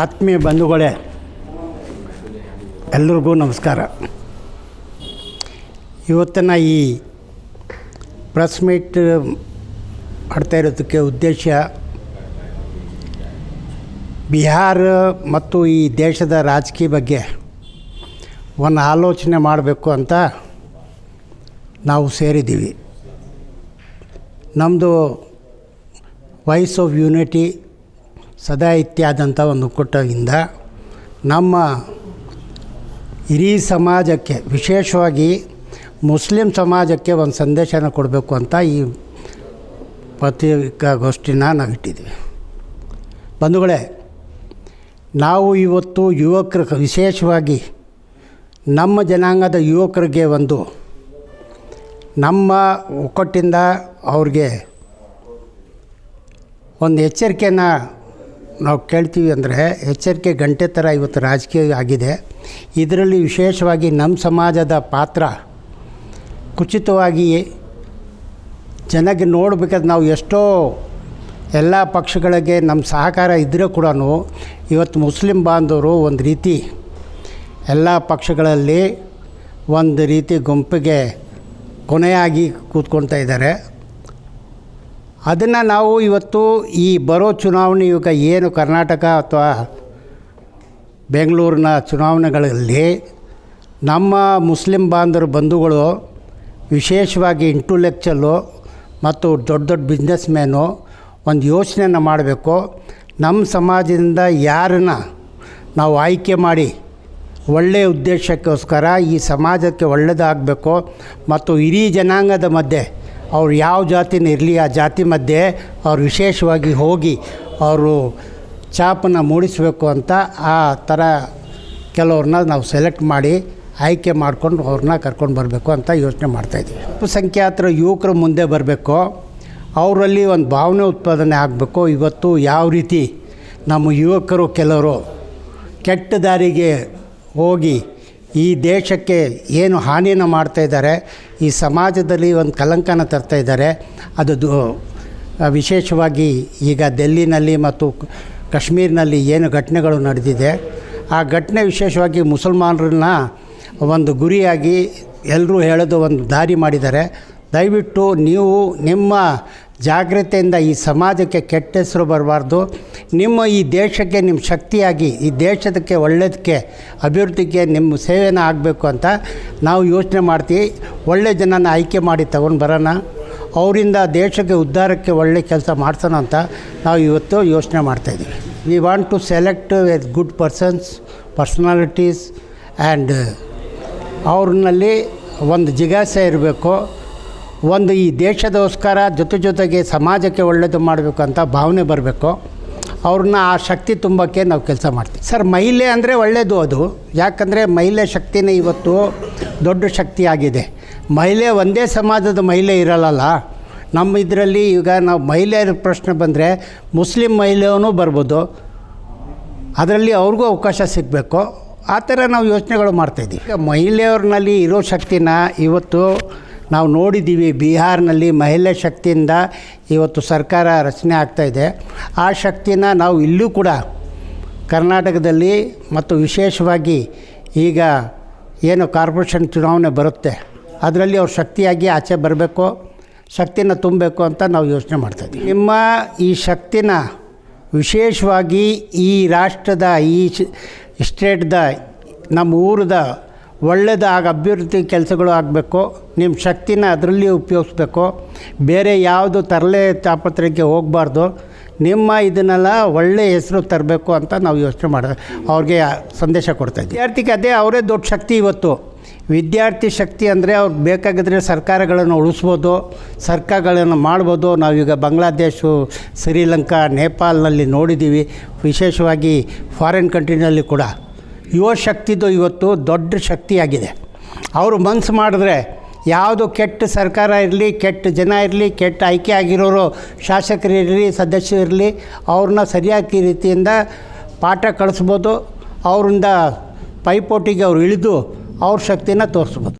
ಆತ್ಮೀಯ ಬಂಧುಗಳೇ, ಎಲ್ರಿಗೂ ನಮಸ್ಕಾರ. ಇವತ್ತಿನ ಈ ಪ್ರೆಸ್ ಮೀಟ್ ಮಾಡ್ತಾ ಇರೋದಕ್ಕೆ ಉದ್ದೇಶ ಬಿಹಾರ ಮತ್ತು ಈ ದೇಶದ ರಾಜಕೀಯ ಬಗ್ಗೆ ಒಂದು ಆಲೋಚನೆ ಮಾಡಬೇಕು ಅಂತ ನಾವು ಸೇರಿದ್ದೀವಿ. ನಮ್ಮದು ವಾಯ್ಸ್ ಆಫ್ ಯೂನಿಟಿ ಸದಾ ಇತ್ಯಾದಂಥ ಒಂದು ಒಕ್ಕೂಟದಿಂದ ನಮ್ಮ ಇಡೀ ಸಮಾಜಕ್ಕೆ, ವಿಶೇಷವಾಗಿ ಮುಸ್ಲಿಂ ಸಮಾಜಕ್ಕೆ ಒಂದು ಸಂದೇಶನ ಕೊಡಬೇಕು ಅಂತ ಈ ಪತ್ರಿಕಾಗೋಷ್ಠಿನ ನಾವು ಇಟ್ಟಿದ್ದೀವಿ ಬಂಧುಗಳೇ, ನಾವು ಇವತ್ತು ಯುವಕರು ವಿಶೇಷವಾಗಿ ನಮ್ಮ ಜನಾಂಗದ ಯುವಕರಿಗೆ ಒಂದು ನಮ್ಮ ಒಕ್ಕಟ್ಟಿಂದ ಅವ್ರಿಗೆ ಒಂದು ಎಚ್ಚರಿಕೆಯನ್ನು ನಾವು ಕೇಳ್ತೀವಿ ಅಂದರೆ ಎಚ್ಚರಿಕೆ ಗಂಟೆ ಥರ ಇವತ್ತು ರಾಜಕೀಯ ಆಗಿದೆ. ಇದರಲ್ಲಿ ವಿಶೇಷವಾಗಿ ನಮ್ಮ ಸಮಾಜದ ಪಾತ್ರ ಕುಚಿತವಾಗಿ ಜನಕ್ಕೆ ನೋಡಬೇಕಾದ್ರೆ ನಾವು ಎಷ್ಟೋ ಎಲ್ಲ ಪಕ್ಷಗಳಿಗೆ ನಮ್ಮ ಸಹಕಾರ ಇದ್ದರೂ ಕೂಡ ಇವತ್ತು ಮುಸ್ಲಿಂ ಬಾಂಧವರು ಒಂದು ರೀತಿ ಎಲ್ಲ ಪಕ್ಷಗಳಲ್ಲಿ ಒಂದು ರೀತಿ ಗುಂಪಿಗೆ ಕೊನೆಯಾಗಿ ಕೂತ್ಕೊಳ್ತಾ ಇದ್ದಾರೆ. ಅದನ್ನು ನಾವು ಇವತ್ತು ಈ ಬರೋ ಚುನಾವಣೆ ಇವಾಗ ಏನು ಕರ್ನಾಟಕ ಅಥವಾ ಬೆಂಗಳೂರಿನ ಚುನಾವಣೆಗಳಲ್ಲಿ ನಮ್ಮ ಮುಸ್ಲಿಂ ಬಾಂಧವರು ಬಂಧುಗಳು ವಿಶೇಷವಾಗಿ ಇಂಟುಲೆಕ್ಚಲ್ಲು ಮತ್ತು ದೊಡ್ಡ ದೊಡ್ಡ ಬಿಸ್ನೆಸ್ ಮ್ಯಾನು ಒಂದು ಯೋಚನೆಯನ್ನು ಮಾಡಬೇಕು. ನಮ್ಮ ಸಮಾಜದಿಂದ ಯಾರನ್ನ ನಾವು ಆಯ್ಕೆ ಮಾಡಿ ಒಳ್ಳೆಯ ಉದ್ದೇಶಕ್ಕೋಸ್ಕರ ಈ ಸಮಾಜಕ್ಕೆ ಒಳ್ಳೆಯದಾಗಬೇಕು ಮತ್ತು ಇಡೀ ಜನಾಂಗದ ಮಧ್ಯೆ ಅವ್ರು ಯಾವ ಜಾತಿನ ಇರಲಿ, ಆ ಜಾತಿ ಮಧ್ಯೆ ಅವ್ರು ವಿಶೇಷವಾಗಿ ಹೋಗಿ ಅವರು ಛಾಪನ್ನು ಮೂಡಿಸಬೇಕು ಅಂತ ಆ ಥರ ಕೆಲವ್ರನ್ನ ನಾವು ಸೆಲೆಕ್ಟ್ ಮಾಡಿ ಆಯ್ಕೆ ಮಾಡಿಕೊಂಡು ಅವ್ರನ್ನ ಕರ್ಕೊಂಡು ಬರಬೇಕು ಅಂತ ಯೋಚನೆ ಮಾಡ್ತಾಯಿದ್ದೀವಿ ಅಲ್ಪಸಂಖ್ಯಾತರ, ಯುವಕರು ಮುಂದೆ ಬರಬೇಕು. ಅವರಲ್ಲಿ ಒಂದು ಭಾವನೆ ಉತ್ಪಾದನೆ ಆಗಬೇಕು. ಇವತ್ತು ಯಾವ ರೀತಿ ನಮ್ಮ ಯುವಕರು, ಕೆಲವರು ಕೆಟ್ಟ ದಾರಿಗೆ ಹೋಗಿ ಈ ದೇಶಕ್ಕೆ ಏನು ಹಾನಿಯನ್ನು ಮಾಡ್ತಾಯಿದ್ದಾರೆ ಈ ಸಮಾಜದಲ್ಲಿ ಒಂದು ಕಲಂಕನ ತರ್ತಾ ಇದ್ದಾರೆ, ಅದು ವಿಶೇಷವಾಗಿ ಈಗ ಡೆಲ್ಲಿನಲ್ಲಿ ಮತ್ತು ಕಾಶ್ಮೀರಿನಲ್ಲಿ ಏನು ಘಟನೆಗಳು ನಡೆದಿದೆ, ಆ ಘಟನೆ ವಿಶೇಷವಾಗಿ ಮುಸಲ್ಮಾನರನ್ನ ಒಂದು ಗುರಿಯಾಗಿ ಎಲ್ಲರೂ ಹೇಳೋದು ಒಂದು ದಾರಿ ಮಾಡಿದ್ದಾರೆ. ದಯವಿಟ್ಟು ನೀವು ನಿಮ್ಮ ಜಾಗ್ರತೆಯಿಂದ ಈ ಸಮಾಜಕ್ಕೆ ಕೆಟ್ಟ ಹೆಸರು ಬರಬಾರ್ದು. ನಿಮ್ಮ ಈ ದೇಶಕ್ಕೆ ನಿಮ್ಮ ಶಕ್ತಿಯಾಗಿ, ಈ ದೇಶದಕ್ಕೆ ಒಳ್ಳೆಯದಕ್ಕೆ, ಅಭಿವೃದ್ಧಿಗೆ ನಿಮ್ಮ ಸೇವೆನ ಆಗಬೇಕು ಅಂತ ನಾವು ಯೋಚನೆ ಮಾಡ್ತೀವಿ. ಒಳ್ಳೆ ಜನನ ಆಯ್ಕೆ ಮಾಡಿ ತಗೊಂಡು ಬರೋಣ. ಅವರಿಂದ ದೇಶಕ್ಕೆ ಉದ್ಧಾರಕ್ಕೆ ಒಳ್ಳೆ ಕೆಲಸ ಮಾಡ್ಸೋಣ ಅಂತ ನಾವು ಇವತ್ತು ಯೋಚನೆ ಮಾಡ್ತಾಯಿದ್ದೀವಿ we want to select with good persons personalities and ಅವ್ರನ್ನಲ್ಲಿ ಒಂದು ಜಿಗಾಸೆ ಇರಬೇಕು. ಒಂದು ಈ ದೇಶದೋಸ್ಕರ ಜೊತೆ ಜೊತೆಗೆ ಸಮಾಜಕ್ಕೆ ಒಳ್ಳೆಯದು ಮಾಡಬೇಕು ಅಂತ ಭಾವನೆ ಬರಬೇಕು. ಅವ್ರನ್ನ ಆ ಶಕ್ತಿ ತುಂಬಕ್ಕೆ ನಾವು ಕೆಲಸ ಮಾಡ್ತೀವಿ. ಸರ್, ಮಹಿಳೆ ಅಂದರೆ ಒಳ್ಳೆಯದು ಅದು. ಯಾಕಂದರೆ ಮಹಿಳೆ ಶಕ್ತಿನೇ ಇವತ್ತು ದೊಡ್ಡ ಶಕ್ತಿಯಾಗಿದೆ ಮಹಿಳೆ ಒಂದೇ ಸಮಾಜದ ಮಹಿಳೆ ಇರಲ್ಲಲ್ಲ. ನಮ್ಮ ಇದರಲ್ಲಿ ಈಗ ನಾವು ಮಹಿಳೆಯರ ಪ್ರಶ್ನೆ ಬಂದರೆ ಮುಸ್ಲಿಂ ಮಹಿಳೆಯೂ ಬರ್ಬೋದು. ಅದರಲ್ಲಿ ಅವ್ರಿಗೂ ಅವಕಾಶ ಸಿಗಬೇಕು. ಆ ಥರ ನಾವು ಯೋಚನೆಗಳು ಮಾಡ್ತಾಯಿದ್ದೀವಿ ಈಗ ಮಹಿಳೆಯವ್ರನ್ನಲ್ಲಿ ಇರೋ ಶಕ್ತಿನ ಇವತ್ತು ನಾವು ನೋಡಿದ್ದೀವಿ ಬಿಹಾರ್ನಲ್ಲಿ ಮಹಿಳೆ ಶಕ್ತಿಯಿಂದ ಇವತ್ತು ಸರ್ಕಾರ ರಚನೆ ಆಗ್ತಾಯಿದೆ ಆ ಶಕ್ತಿನ ನಾವು ಇಲ್ಲೂ ಕೂಡ ಕರ್ನಾಟಕದಲ್ಲಿ ಮತ್ತು ವಿಶೇಷವಾಗಿ ಈಗ ಏನು ಕಾರ್ಪೊರೇಷನ್ ಚುನಾವಣೆ ಬರುತ್ತೆ, ಅದರಲ್ಲಿ ಅವ್ರು ಶಕ್ತಿಯಾಗಿ ಆಚೆ ಬರಬೇಕು, ಶಕ್ತಿನ ತುಂಬಬೇಕು ಅಂತ ನಾವು ಯೋಚನೆ ಮಾಡ್ತಾಯಿದ್ವಿ ನಿಮ್ಮ ಈ ಶಕ್ತಿನ ವಿಶೇಷವಾಗಿ ಈ ರಾಷ್ಟ್ರದ, ಈ ಸ್ಟೇಟ್ದ, ನಮ್ಮ ಊರದ ಒಳ್ಳೆಯದು ಆಗ ಅಭಿವೃದ್ಧಿ ಕೆಲಸಗಳು ಆಗಬೇಕು ನಿಮ್ಮ ಶಕ್ತಿನ ಅದರಲ್ಲಿ ಉಪಯೋಗಿಸ್ಬೇಕು, ಬೇರೆ ಯಾವುದು ತರಲೆ ತಾಪತ್ರಕ್ಕೆ ಹೋಗಬಾರ್ದು, ನಿಮ್ಮ ಇದನ್ನೆಲ್ಲ ಒಳ್ಳೆಯ ಹೆಸರು ತರಬೇಕು ಅಂತ ನಾವು ಯೋಚನೆ ಮಾಡಿದೆ ಅವ್ರಿಗೆ ಸಂದೇಶ ಕೊಡ್ತಾಯಿದ್ವಿ ವಿದ್ಯಾರ್ಥಿಗೆ ಅದೇ ಅವರೇ ದೊಡ್ಡ ಶಕ್ತಿ ಇವತ್ತು. ವಿದ್ಯಾರ್ಥಿ ಶಕ್ತಿ ಅಂದರೆ ಅವ್ರಿಗೆ ಬೇಕಾಗಿದ್ರೆ ಸರ್ಕಾರಗಳನ್ನು ಉಳಿಸ್ಬೋದು, ಸರ್ಕಾರಗಳನ್ನು ಮಾಡ್ಬೋದು. ನಾವೀಗ ಬಾಂಗ್ಲಾದೇಶು, ಶ್ರೀಲಂಕಾ, ನೇಪಾಲ್ನಲ್ಲಿ ನೋಡಿದ್ದೀವಿ. ವಿಶೇಷವಾಗಿ ಫಾರಿನ್ ಕಂಟ್ರಿನಲ್ಲಿ ಕೂಡ. ಯುವ ಶಕ್ತಿದು ಇವತ್ತು ದೊಡ್ಡ ಶಕ್ತಿಯಾಗಿದೆ. ಅವರು ಮನಸ್ಸು ಮಾಡಿದ್ರೆ ಯಾವುದು ಕೆಟ್ಟ ಸರ್ಕಾರ ಇರಲಿ, ಕೆಟ್ಟ ಜನ ಇರಲಿ, ಕೆಟ್ಟ ಆಯ್ಕೆ ಆಗಿರೋರು ಶಾಸಕರಿರಲಿ ಸದಸ್ಯರಿರಲಿ ಅವ್ರನ್ನ ಸರಿಯಾಗಿ ರೀತಿಯಿಂದ ಪಾಠ ಕಳಿಸ್ಬೋದು, ಅವರಿಂದ ಪೈಪೋಟಿಗೆ ಅವ್ರು ಇಳಿದು ಅವ್ರ ಶಕ್ತಿನ ತೋರಿಸ್ಬೋದು.